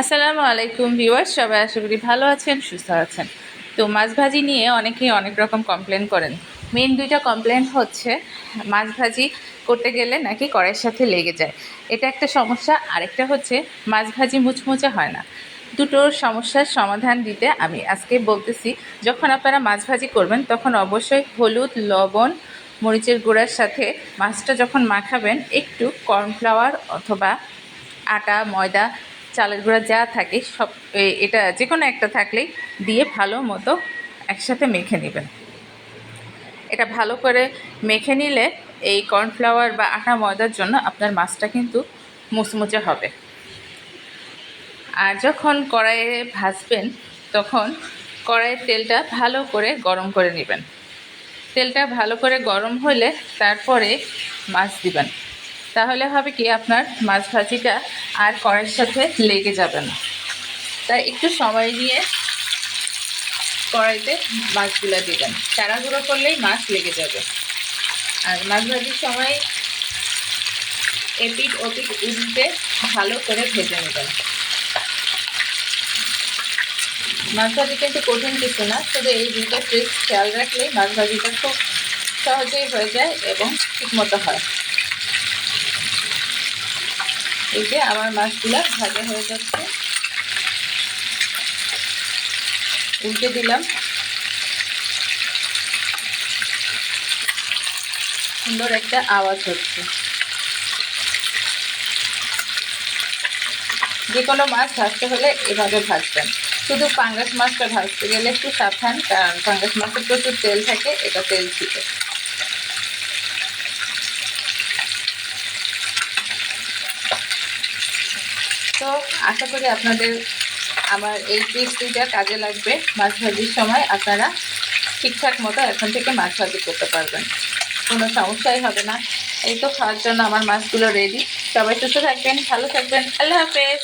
আসসালামু আলাইকুম ভিউয়ার্স, সবাই আশা করি ভালো আছেন, সুস্থ আছেন। তো মাছ ভাজি নিয়ে অনেকেই অনেক রকম কমপ্লেন করেন। মেন দুইটা কমপ্লেন হচ্ছে, মাছ ভাজি করতে গেলে নাকি কড়াইয়ের সাথে লেগে যায়। এটা একটা সমস্যা, আরেকটা হচ্ছে মাছ ভাজি মুচমুচে হয় না। দুটোর সমস্যার সমাধান দিতে আমি আজকে বলতেছি, যখন আপনারা মাছ ভাজি করবেন, তখন অবশ্যই হলুদ, লবণ, মরিচের গুঁড়ার সাথে মাছটা যখন মাখাবেন, একটু কর্নফ্লাওয়ার অথবা আটা, ময়দা চালের গুঁড়া যা থাকে সব এটা যে কোনো একটা থাকলেই দিয়ে ভালো মতো একসাথে মেখে নেবেন। এটা ভালো করে মেখে নিলে এই কর্নফ্লাওয়ার বা আটা ময়দার জন্য আপনার মাছটা কিন্তু মুচমুচে হবে। আর যখন কড়াইয়ে ভাজবেন, তখন কড়াইয়ের তেলটা ভালো করে গরম করে নেবেন। তেলটা ভালো করে গরম হলে তারপরে মাছ দিবেন। তাহলে হবে কি, আপনার মাছ ভাজিটা আর কড়াইয়ের সাথে লেগে যাবে না। তাই একটু সময় নিয়ে কড়াইতে মাছগুলো দিবেন। চারাগুঁড়ো করলেই মাছ লেগে যাবে। আর মাছ ভাজির সময় এপিট ওপিট উল্টে ভালো করে ভেজে নেবেন। মাছ ভাজি কিন্তু কঠিন কিছু না শুধু এই দুটো ট্রিক্স খেয়াল রাখলেই মাছ ভাজিটা খুব সহজেই হয়ে যায় এবং ঠিকমতো হয়। এই যে আমার মাছগুলো ভাজা হয়ে যাচ্ছে। উল্টে দিলাম। সুন্দর একটা আওয়াজ হচ্ছে। যে কোনো মাছ ভাজতে হলে এভাবে ভাজবেন। শুধু পাঙ্গাস মাছটা ভাজতে গেলে একটু সাবধান, কারণ পাঙ্গাস মাছের প্রচুর তেল থাকে, এটা তেল ছিটে। তো আশা করি আপনাদের আমার এই ট্রিক্স দুইটা কাজে লাগবে মাছ ভাজির সময়। আপনারা ঠিকঠাক মতো এখন থেকে মাছ ভাজি করতে পারবেন। কোনো সমস্যাই হবে না। এই তো খাওয়ার জন্য আমার মাছগুলো রেডি সবাই সুস্থ থাকবেন, ভালো থাকবেন। আল্লাহ হাফেজ।